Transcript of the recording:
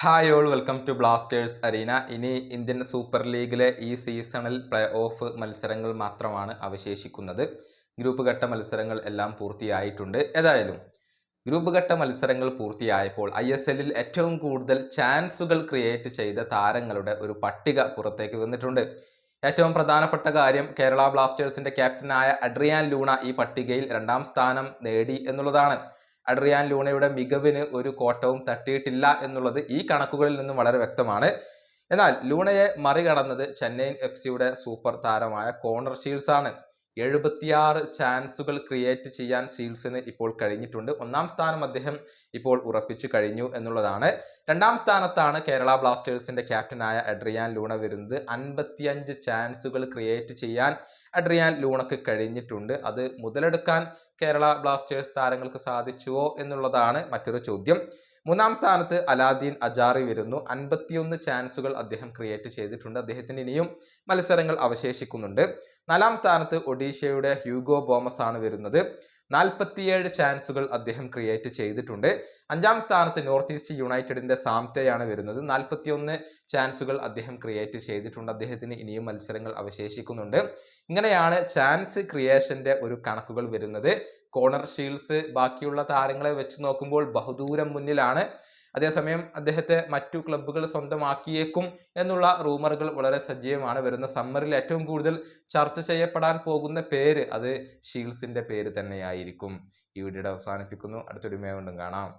Hi all welcome to Blasters arena ഇനി Indian super ലീഗിലെ ഈ സീസണിൽ പ്ലേ ഓഫ് മത്സരങ്ങൾ മാത്രമാണ് അവശേഷിക്കുന്നത്. ഗ്രൂപ്പ് ഘട്ട മത്സരങ്ങൾ എല്ലാം പൂർത്തിയായിട്ടുണ്ട്. ഏതായാലും ഗ്രൂപ്പ് ഘട്ട മത്സരങ്ങൾ പൂർത്തിയായപ്പോൾ ഐ എസ് എല്ലിൽ ഏറ്റവും കൂടുതൽ ചാൻസുകൾ ക്രിയേറ്റ് ചെയ്ത താരങ്ങളുടെ ഒരു പട്ടിക പുറത്തേക്ക് വന്നിട്ടുണ്ട്. ഏറ്റവും പ്രധാനപ്പെട്ട കാര്യം കേരള ബ്ലാസ്റ്റേഴ്സിന്റെ ക്യാപ്റ്റനായ അഡ്രിയാൻ ലൂണ ഈ പട്ടികയിൽ രണ്ടാം സ്ഥാനം നേടി എന്നുള്ളതാണ്. അഡ്രിയാൻ ലൂണയുടെ മികവിന് ഒരു കോട്ടവും തട്ടിയിട്ടില്ല എന്നുള്ളത് ഈ കണക്കുകളിൽ നിന്നും വളരെ വ്യക്തമാണ്. എന്നാൽ ലൂണയെ മറികടന്നത് ചെന്നൈയിൻ എഫ് സിയുടെ സൂപ്പർ താരമായ കോണർ ഷീൽസ് ആണ് എഴുപത്തിയാറ് ചാൻസുകൾ ക്രിയേറ്റ് ചെയ്യാൻ സീൽസിന് ഇപ്പോൾ കഴിഞ്ഞിട്ടുണ്ട്. ഒന്നാം സ്ഥാനം അദ്ദേഹം ഇപ്പോൾ ഉറപ്പിച്ചു കഴിഞ്ഞു എന്നുള്ളതാണ്. രണ്ടാം സ്ഥാനത്താണ് കേരള ബ്ലാസ്റ്റേഴ്സിന്റെ ക്യാപ്റ്റനായ അഡ്രിയാൻ ലൂണ വരുന്നത്. അൻപത്തിയഞ്ച് ചാൻസുകൾ ക്രിയേറ്റ് ചെയ്യാൻ അഡ്രിയാൻ ലൂണക്ക് കഴിഞ്ഞിട്ടുണ്ട്. അത് മുതലെടുക്കാൻ കേരള ബ്ലാസ്റ്റേഴ്സ് താരങ്ങൾക്ക് സാധിച്ചുവോ എന്നുള്ളതാണ് മറ്റൊരു ചോദ്യം. മൂന്നാം സ്ഥാനത്ത് അലാദീൻ അജാറി വരുന്നു. അൻപത്തിയൊന്ന് ചാൻസുകൾ അദ്ദേഹം ക്രിയേറ്റ് ചെയ്തിട്ടുണ്ട്. അദ്ദേഹത്തിന് ഇനിയും മത്സരങ്ങൾ അവശേഷിക്കുന്നുണ്ട്. നാലാം സ്ഥാനത്ത് ഒഡീഷയുടെ ഹ്യൂഗോ ബോമസ് ആണ് വരുന്നത്. നാൽപ്പത്തിയേഴ് ചാൻസുകൾ അദ്ദേഹം ക്രിയേറ്റ് ചെയ്തിട്ടുണ്ട്. അഞ്ചാം സ്ഥാനത്ത് നോർത്ത് ഈസ്റ്റ് യുണൈറ്റഡിന്റെ സാംതയാണ് വരുന്നത്. നാൽപ്പത്തിയൊന്ന് ചാൻസുകൾ അദ്ദേഹം ക്രിയേറ്റ് ചെയ്തിട്ടുണ്ട്. അദ്ദേഹത്തിന് ഇനിയും മത്സരങ്ങൾ അവശേഷിക്കുന്നുണ്ട്. ഇങ്ങനെയാണ് ചാൻസ് ക്രിയേഷന്റെ ഒരു കണക്കുകൾ വരുന്നത്. കോണർ ഷീൽസ് ബാക്കിയുള്ള താരങ്ങളെ വെച്ച് നോക്കുമ്പോൾ ബഹുദൂരം മുന്നിലാണ്. അതേസമയം അദ്ദേഹത്തെ മറ്റു ക്ലബ്ബുകൾ സ്വന്തമാക്കിയേക്കും എന്നുള്ള റൂമറുകൾ വളരെ സജീവമാണ്. വരുന്ന സമ്മറിൽ ഏറ്റവും കൂടുതൽ ചർച്ച ചെയ്യപ്പെടാൻ പോകുന്ന പേര് അത് ഷീൽസിന്റെ പേര് തന്നെയായിരിക്കും. ഈ വീഡിയോയുടെ അവസാനിപ്പിക്കുന്നു. അടുത്തൊരു കൊണ്ടും കാണാം.